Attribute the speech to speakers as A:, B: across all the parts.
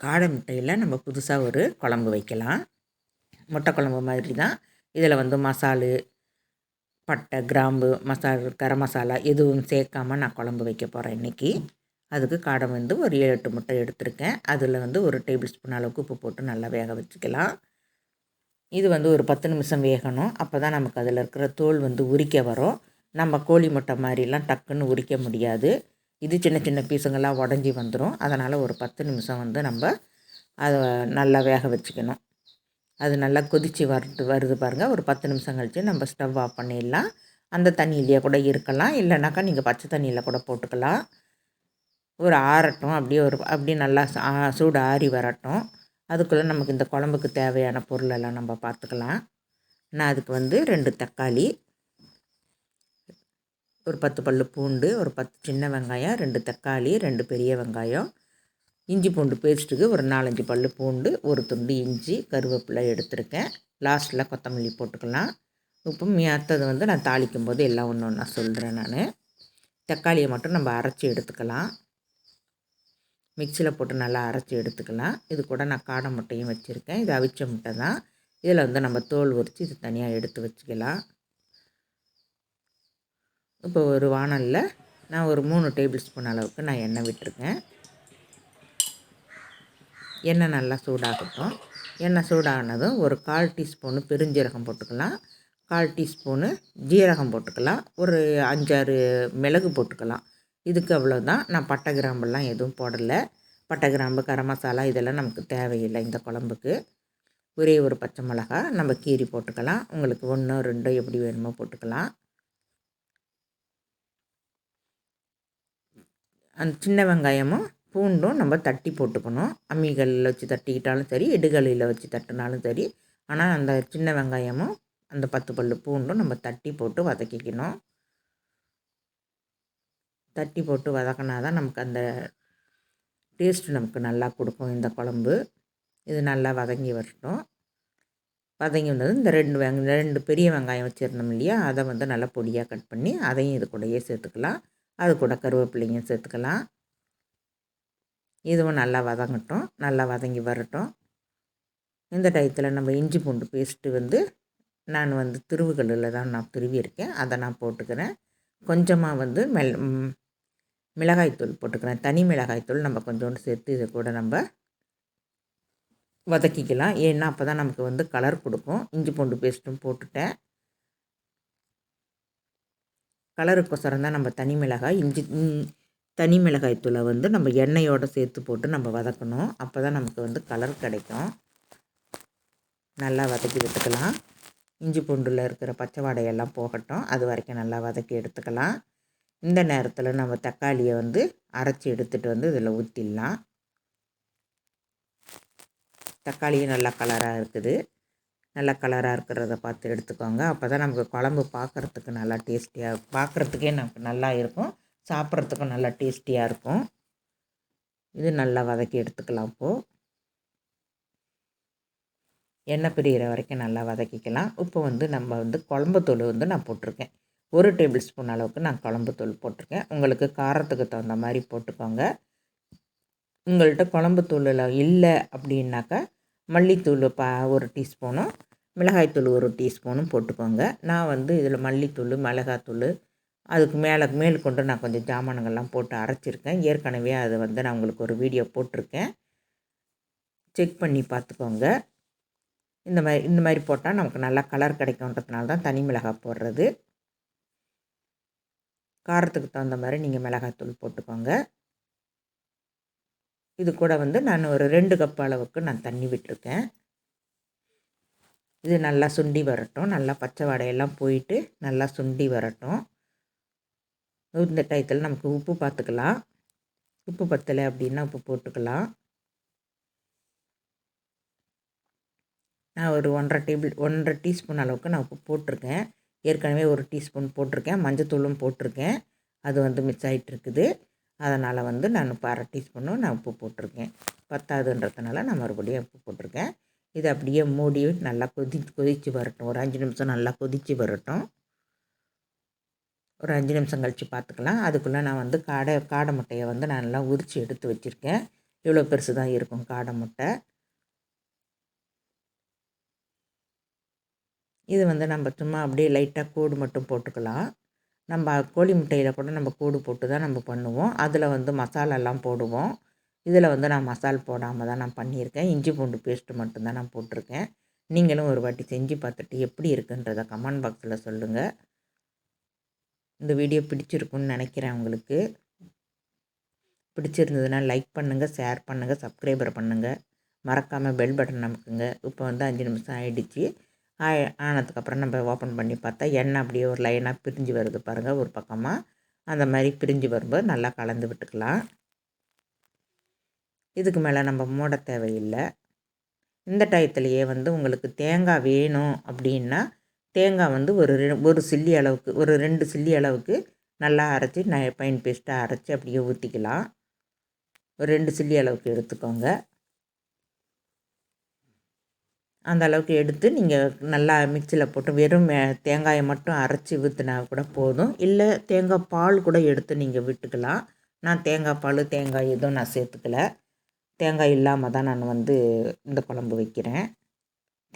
A: காடை முட்டையில் நம்ம புதுசாக ஒரு குழம்பு வைக்கலாம். முட்டை குழம்பு மாதிரி தான் இதில் வந்து மசாலு பட்டை கிராம்பு மசாலா கரம் மசாலா எதுவும் சேர்க்காம நான் குழம்பு வைக்க போகிறேன் இன்றைக்கி அதுக்கு காடை வந்து ஒரு ஏழு எட்டு முட்டை எடுத்திருக்கேன். அதில் வந்து ஒரு டேபிள் ஸ்பூன் அளவுக்கு உப்பு போட்டு நல்லா வேக வச்சுக்கலாம். இது வந்து ஒரு பத்து நிமிஷம் வேகணும். அப்போ தான் நமக்கு அதில் இருக்கிற தோல் வந்து உரிக்க வரும். நம்ம கோழி முட்டை மாதிரிலாம் டக்குன்னு உரிக்க முடியாது. இது சின்ன சின்ன பீஸுங்கள்லாம் உடஞ்சி வந்துடும் அதனால் ஒரு பத்து நிமிஷம் வந்து நம்ம அதை நல்லா வேக வச்சுக்கணும். அது நல்லா கொதித்து வருது வருது பாருங்கள் ஒரு பத்து நிமிஷம் கழித்து நம்ம ஸ்டவ் ஆஃப் பண்ணிடலாம். அந்த தண்ணியிலேயே கூட இருக்கலாம். இல்லைனாக்கா நீங்கள் பச்சை தண்ணியில் கூட போட்டுக்கலாம். ஒரு ஆறட்டும். அப்படியே ஒரு அப்படியே நல்லா சூடு ஆறி வரட்டும். அதுக்குள்ளே நமக்கு இந்த குழம்புக்கு தேவையான பொருளெல்லாம் நம்ம பார்த்துக்கலாம். நான் அதுக்கு வந்து ரெண்டு தக்காளி ஒரு பத்து பல் பூண்டு ஒரு பத்து சின்ன வெங்காயம் ரெண்டு தக்காளி ரெண்டு பெரிய வெங்காயம் இஞ்சி பூண்டு பேஸ்ட்டுக்கு ஒரு நாலஞ்சு பல் பூண்டு ஒரு துண்டு இஞ்சி கருவேப்பிலை எடுத்திருக்கேன். லாஸ்ட்டில் கொத்தமல்லி போட்டுக்கலாம். இப்போ மியாத்தது வந்து நான் தாளிக்கும் போது எல்லாம் ஒன்று ஒன்றா சொல்கிறேன் நான். தக்காளியை மட்டும் நம்ம அரைச்சி எடுத்துக்கலாம். மிக்சியில் போட்டு நல்லா அரைச்சி எடுத்துக்கலாம். இது கூட நான் காடை முட்டையும் வச்சுருக்கேன். இது அவிச்ச முட்டை தான். இதில் வந்து நம்ம தோல் உரித்து இது தனியாக எடுத்து வச்சுக்கலாம். இப்போ ஒரு வானலில் நான் ஒரு மூணு டேபிள் ஸ்பூன் அளவுக்கு நான் எண்ணெய் விட்டுருக்கேன். எண்ணெய் நல்லா சூடாகட்டும். எண்ணெய் சூடானதும் ஒரு கால் டீஸ்பூனு பெருஞ்சீரகம் போட்டுக்கலாம். கால் டீஸ்பூனு ஜீரகம் போட்டுக்கலாம். ஒரு அஞ்சாறு மிளகு போட்டுக்கலாம். இதுக்கு அவ்வளோதான் நான் பட்டை கிராம்பெல்லாம் எதுவும் போடலை. பட்டை கிராம்பு கரம் மசாலா இதெல்லாம் நமக்கு தேவையில்லை இந்த குழம்புக்கு. ஒரே ஒரு பச்சை மிளகா. நம்ம கீரி போட்டுக்கலாம். உங்களுக்கு ஒன்றோ ரெண்டு எப்படி வேணுமோ போட்டுக்கலாம். அந்த சின்ன வெங்காயமும் பூண்டும் நம்ம தட்டி போட்டுக்கணும். அம்மிகளில் வச்சு தட்டிக்கிட்டாலும் சரி இடுகளில் வச்சு தட்டினாலும் சரி. ஆனால் அந்த சின்ன வெங்காயமும் அந்த பத்து பல் பூண்டும் நம்ம தட்டி போட்டு வதக்கிக்கணும். தட்டி போட்டு வதக்கினா தான் நமக்கு அந்த டேஸ்ட்டு நமக்கு நல்லா கொடுக்கும் இந்த குழம்பு. இது நல்லா வதங்கி வரட்டும். வதங்கி வந்தது இந்த ரெண்டு வெங்க ரெண்டு பெரிய வெங்காயம் வச்சுருந்தோம் இல்லையா? அதை வந்து நல்லா பொடியாக கட் பண்ணி அதையும் இது கூடயே சேர்த்துக்கலாம். அது கூட கருவேப்பிள்ளைங்க சேர்த்துக்கலாம். இதுவும் நல்லா வதங்கட்டும். நல்லா வதங்கி வரட்டும். இந்த டயத்தில் நம்ம இஞ்சி பூண்டு பேஸ்ட்டு வந்து நான் வந்து திருவுகளில் தான் நான் திருவியிருக்கேன். அதை நான் போட்டுக்கிறேன். கொஞ்சமாக வந்து மெல் மிளகாய்த்தூள் போட்டுக்கிறேன். தனி மிளகாய்த்தூள் நம்ம கொஞ்சோண்டு சேர்த்து இதை கூட நம்ம வதக்கிக்கலாம். ஏன்னா அப்போ தான் நமக்கு வந்து கலர் கொடுக்கும். இஞ்சி பூண்டு பேஸ்ட்டும் போட்டுட்டேன். கலருக்கோசரம் தான் நம்ம தனி மிளகாய் இஞ்சி தனி மிளகாய் தூளை வந்து நம்ம எண்ணெயோடு சேர்த்து போட்டு நம்ம வதக்கணும். அப்போ தான் நமக்கு வந்து கலர் கிடைக்கும். நல்லா வதக்கி விட்டுக்கலாம். இஞ்சி பூண்டில் இருக்கிற பச்சை வாடையெல்லாம் போகட்டும். அது வரைக்கும் நல்லா வதக்கி எடுத்துக்கலாம். இந்த நேரத்தில் நம்ம தக்காளியை வந்து அரைச்சி எடுத்துகிட்டு வந்து இதில் ஊற்றிடலாம் தக்காளியும் நல்லா கலராக இருக்குது. நல்லா கலராக இருக்கிறத பார்த்து எடுத்துக்கோங்க. அப்போ தான் நமக்கு குழம்பு பார்க்குறதுக்கு நல்லா டேஸ்டியாக பார்க்குறதுக்கே நமக்கு நல்லா இருக்கும். சாப்பிட்றதுக்கும் நல்லா டேஸ்டியாக இருக்கும். இது நல்லா வதக்கி எடுத்துக்கலாம் இப்போது எண்ணெய் பிரிகிற வரைக்கும் நல்லா வதக்கிக்கலாம். இப்போ வந்து நம்ம வந்து குழம்பு தூள் வந்து நான் போட்டிருக்கேன். ஒரு டேபிள் ஸ்பூன் அளவுக்கு நான் குழம்பு தூள் போட்டிருக்கேன். உங்களுக்கு காரத்துக்கு தகுந்த மாதிரி போட்டுக்கோங்க. உங்கள்கிட்ட குழம்பு தூளில் இல்லை அப்படின்னாக்கா மல்லித்தூள் பா ஒரு டீஸ்பூனும் மிளகாய்த்தூள் ஒரு டீஸ்பூனும் போட்டுக்கோங்க. நான் வந்து இதில் மல்லித்தூள் மிளகாத்தூள் அதுக்கு மேலே மேல் கொண்டு நான் கொஞ்சம் ஜாமானுங்கள்லாம் போட்டு அரைச்சிருக்கேன். ஏற்கனவே அதை வந்து நான் உங்களுக்கு ஒரு வீடியோ போட்டிருக்கேன். செக் பண்ணி பார்த்துக்கோங்க. இந்த மாதிரி இந்த மாதிரி போட்டால் நமக்கு நல்லா கலர் கிடைக்குன்றதுனால தான் தனி மிளகாய் போடுறது. காரத்துக்கு தகுந்த மாதிரி நீங்கள் மிளகாத்தூள் போட்டுக்கோங்க. இது கூட வந்து நான் ஒரு ரெண்டு கப் அளவுக்கு நான் தண்ணி விட்டுருக்கேன். இது நல்லா சுண்டி வரட்டும். நல்லா பச்சை வடையெல்லாம் போயிட்டு நல்லா சுண்டி வரட்டும். இந்த டயத்தில் நமக்கு உப்பு பார்த்துக்கலாம் உப்பு பத்தலை அப்படின்னா உப்பு போட்டுக்கலாம். நான் ஒரு ஒன்றரை டேபிள் ஒன்றரை டீஸ்பூன் அளவுக்கு நான் உப்பு போட்டிருக்கேன். ஏற்கனவே ஒரு டீஸ்பூன் போட்டிருக்கேன். மஞ்சத்தூளும் போட்டிருக்கேன். அது வந்து மிக்ஸ் ஆகிட்டு இருக்குது. அதனால் வந்து நான் இப்போ அரை டீஸ்பூனும் நான் உப்பு போட்டிருக்கேன். பத்தாதுன்றதுனால நான் மறுபடியும் உப்பு போட்டிருக்கேன். இது அப்படியே மூடி நல்லா கொதி கொதித்து வரட்டும். ஒரு அஞ்சு நிமிஷம் நல்லா கொதித்து வரட்டும். ஒரு அஞ்சு நிமிஷம் கழித்து பார்த்துக்கலாம். அதுக்குள்ளே நான் வந்து காடை காடை முட்டையை வந்து நான் நல்லா உரித்து எடுத்து வச்சுருக்கேன். இவ்வளோ பெருசு தான் இருக்கும் காடை முட்டை. இது வந்து நம்ம சும்மா அப்படியே லைட்டாக கூடு மட்டும் போட்டுக்கலாம். நம்ம கோழி முட்டையில் கூட நம்ம கூடு போட்டு தான் நம்ம பண்ணுவோம். அதில் வந்து மசாலாலாம் போடுவோம். இதில் வந்து நான் மசால் போடாமல் தான் நான் பண்ணியிருக்கேன். இஞ்சி பூண்டு பேஸ்ட்டு மட்டும்தான் நான் போட்டிருக்கேன். நீங்களும் ஒரு வாட்டி செஞ்சு பார்த்துட்டு எப்படி இருக்குன்றதை கமெண்ட் பாக்ஸில் சொல்லுங்கள் இந்த வீடியோ பிடிச்சிருக்குன்னு நினைக்கிறேன் உங்களுக்கு. பிடிச்சிருந்ததுன்னா லைக் பண்ணுங்கள் ஷேர் பண்ணுங்கள் சப்ஸ்கிரைபர் பண்ணுங்கள் மறக்காமல் பெல் பட்டன் நமக்குங்க இப்போ வந்து அஞ்சு நிமிஷம் ஆகிடுச்சு ஆனதுக்கப்புறம் நம்ம ஓப்பன் பண்ணி பார்த்தா எண்ணெய் அப்படியே ஒரு லைனாக பிரிஞ்சு வருது பாருங்கள் ஒரு பக்கமாக அந்த மாதிரி பிரிஞ்சு வரும்போது நல்லா கலந்து விட்டுக்கலாம். இதுக்கு மேலே நம்ம மூட தேவையில்லை. இந்த டயத்துலையே வந்து உங்களுக்கு தேங்காய் வேணும் அப்படின்னா தேங்காய் வந்து ஒரு ஒரு சில்லி அளவுக்கு ஒரு ரெண்டு சில்லி அளவுக்கு நல்லா அரைச்சி ந பைன் பேஸ்ட்டாக அரைச்சி அப்படியே ஊற்றிக்கலாம் ஒரு ரெண்டு சில்லி அளவுக்கு எடுத்துக்கோங்க. அந்த அளவுக்கு எடுத்து நீங்கள் நல்லா மிக்சியில் போட்டு வெறும் தேங்காயை மட்டும் அரைச்சி ஊற்றினா கூட போதும். இல்லை தேங்காய் பால் கூட எடுத்து நீங்கள் விட்டுக்கலாம். நான் தேங்காய் பால் தேங்காய் எதுவும் நான் சேர்த்துக்கல. தேங்காய் இல்லாமல் தான் நான் வந்து இந்த குழம்பு வைக்கிறேன்.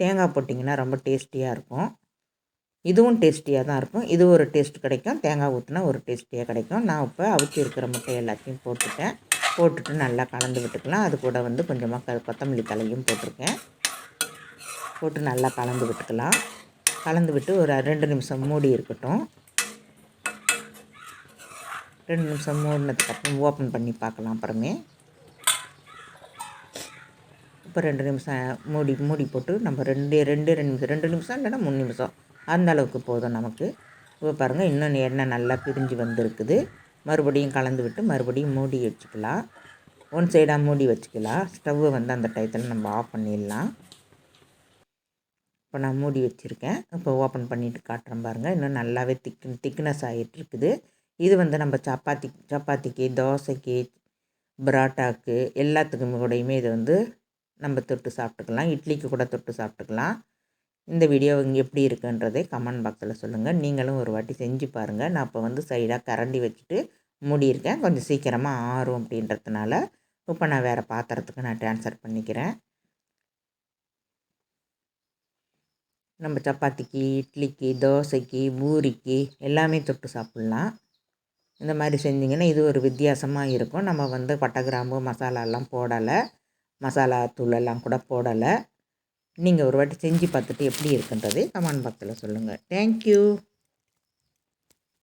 A: தேங்காய் போட்டிங்கன்னா ரொம்ப டேஸ்டியாக இருக்கும். இதுவும் டேஸ்டியாக தான் இருக்கும். இது ஒரு டேஸ்ட் கிடைக்கும். தேங்காய் ஊற்றினா ஒரு டேஸ்டியாக கிடைக்கும். நான் இப்போ அவிச்சி இருக்கிற முட்டை எல்லாத்தையும் போட்டுட்டேன். போட்டுட்டு நல்லா கலந்து விட்டுக்கலாம். அது கூட வந்து கொஞ்சமாக கொத்தமல்லி தலையும் போட்டிருக்கேன். போட்டு நல்லா கலந்து விட்டுக்கலாம். கலந்து விட்டு ஒரு ரெண்டு நிமிஷம் மூடி இருக்கட்டும். ரெண்டு நிமிஷம் மூடினதுக்கப்புறம் ஓப்பன் பண்ணி பார்க்கலாம் அப்புறமே இப்போ ரெண்டு நிமிஷம் மூடி மூடி போட்டு நம்ம ரெண்டு ரெண்டு ரெண்டு நிமிஷம் ரெண்டு நிமிஷம் இல்லைன்னா மூணு நிமிஷம். அந்த அளவுக்கு போதும் நமக்கு. இப்போ பாருங்கள் இன்னும் எண்ணெய் நல்லா பிரிஞ்சு வந்திருக்குது. மறுபடியும் கலந்து விட்டு மறுபடியும் மூடி வச்சுக்கலாம். ஒன் சைடாக மூடி வச்சுக்கலாம். ஸ்டவ்வை வந்து அந்த டயத்தில் நம்ம ஆஃப் பண்ணிடலாம். இப்போ நான் மூடி வச்சுருக்கேன். இப்போ ஓப்பன் பண்ணிவிட்டு காட்டுறேன் பாருங்கள் இன்னும் நல்லாவே திக் திக்னஸ் ஆகிட்டு இருக்குது இது வந்து நம்ம சப்பாத்தி சப்பாத்திக்கு தோசைக்கு பரோட்டாக்கு எல்லாத்துக்கும் கூடயுமே இது வந்து நம்ம தொட்டு சாப்பிட்டுக்கலாம். இட்லிக்கு கூட தொட்டு சாப்பிட்டுக்கலாம். இந்த வீடியோ இங்கே எப்படி இருக்குன்றதே கமெண்ட் பாக்ஸில் சொல்லுங்கள் நீங்களும் ஒரு வாட்டி செஞ்சு பாருங்கள் நான் இப்போ வந்து சைடாக கரண்டி வச்சுட்டு மூடியிருக்கேன் கொஞ்சம் சீக்கிரமாக ஆறும் அப்படின்றதுனால இப்போ நான் வேறு பாத்திரத்துக்கு நான் ட்ரான்ஸ்ஃபர் பண்ணிக்கிறேன். நம்ம சப்பாத்திக்கு இட்லிக்கு தோசைக்கு பூரிக்கு எல்லாமே தொட்டு சாப்பிட்லாம். இந்த மாதிரி செஞ்சிங்கன்னா இது ஒரு வித்தியாசமாக இருக்கும். நம்ம வந்து பட்டை கிராம்பு மசாலாலாம் போடலை. மசாலா தூளெல்லாம் கூட போடலை. நீங்கள் ஒரு வாட்டி செஞ்சு பார்த்துட்டு எப்படி இருக்குன்றது கமெண்ட் பாக்ஸில் சொல்லுங்கள் தேங்க்யூ